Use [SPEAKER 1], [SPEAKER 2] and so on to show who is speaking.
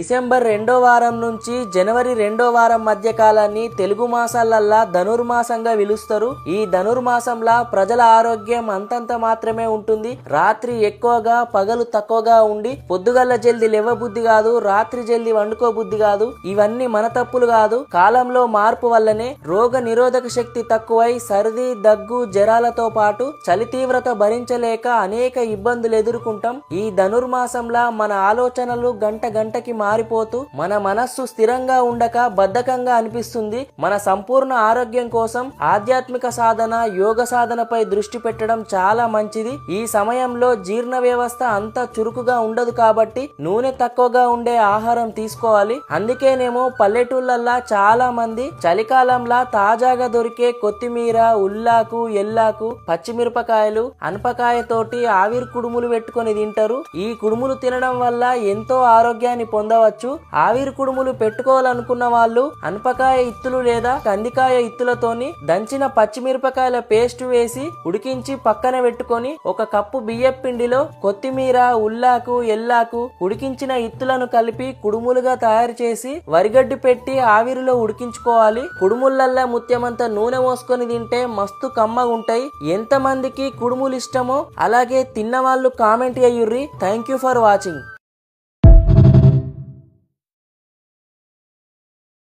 [SPEAKER 1] December రెండో వారం నుంచి జనవరి రెండో వారం మధ్య కాలాన్ని తెలుగు మాసాలల్లా ధనుర్మాసంగా పిలుస్తారు ఈ ధనుర్మాసంలా ప్రజల ఆరోగ్యం అంతంత మాత్రమే ఉంటుంది. రాత్రి ఎక్కువగా పగలు తక్కువగా ఉండి పొద్దుగల్ల జల్ది లేవబుద్ధి కాదు రాత్రి జల్ది వండుకో బుద్ధి కాదు. ఇవన్నీ మన తప్పులు కాదు. కాలంలో మార్పు వల్లనే రోగ నిరోధక శక్తి తక్కువై సర్ది దగ్గు జ్వరాలతో పాటు చలి తీవ్రత భరించలేక అనేక ఇబ్బందులు ఎదుర్కొంటాం. ఈ ధనుర్మాసంలా మన ఆలోచనలు గంట గంటకి మారిపోతూ మన మనస్సు స్థిరంగా ఉండక బద్ధకంగా అనిపిస్తుంది. మన సంపూర్ణ ఆరోగ్యం కోసం ఆధ్యాత్మిక సాధన యోగ సాధనపై దృష్టి పెట్టడం చాలా మంచిది. ఈ సమయంలో జీర్ణ వ్యవస్థ అంత చురుకుగా ఉండదు కాబట్టి నూనె తక్కువగా ఉండే ఆహారం తీసుకోవాలి. అందుకేనేమో పల్లెటూళ్ళల్లా చాలా మంది చలికాలంలా తాజాగా దొరికే కొత్తిమీర ఉల్లాకు ఎల్లాకు పచ్చిమిరపకాయలు అనపకాయతోటి ఆవిరి కుడుములు పెట్టుకొని తింటారు. ఈ కుడుములు తినడం వల్ల ఎంతో ఆరోగ్యాన్ని పొందవచ్చు. ఆవిరి కుడుములు పెట్టుకోవాలనుకున్న వాళ్ళు అనపకాయ ఇత్తులు లేదా కందికాయ ఇత్తులతోని దంచిన పచ్చిమిరపకాయల పేస్ట్ వేసి ఉడికించి పక్కన పెట్టుకొని ఒక కప్పు బియ్యం పిండిలో కొత్తిమీర ఉల్లాకు ఎల్లాకు ఉడికించిన ఇత్తులను కలిపి కుడుములుగా తయారు చేసి వరిగడ్డి పెట్టి ఆవిరిలో ఉడికించుకోవాలి. కుడుములల్లా ముత్యమంత నూనె పోసుకొని తింటే మస్తు కమ్మగా ఉంటాయి. ఎంతమందికి కుడుములు ఇష్టమో అలాగే తిన్న వాళ్ళు కామెంట్ అయ్యుర్రి థ్యాంక్ యూ ఫర్ వాచింగ్.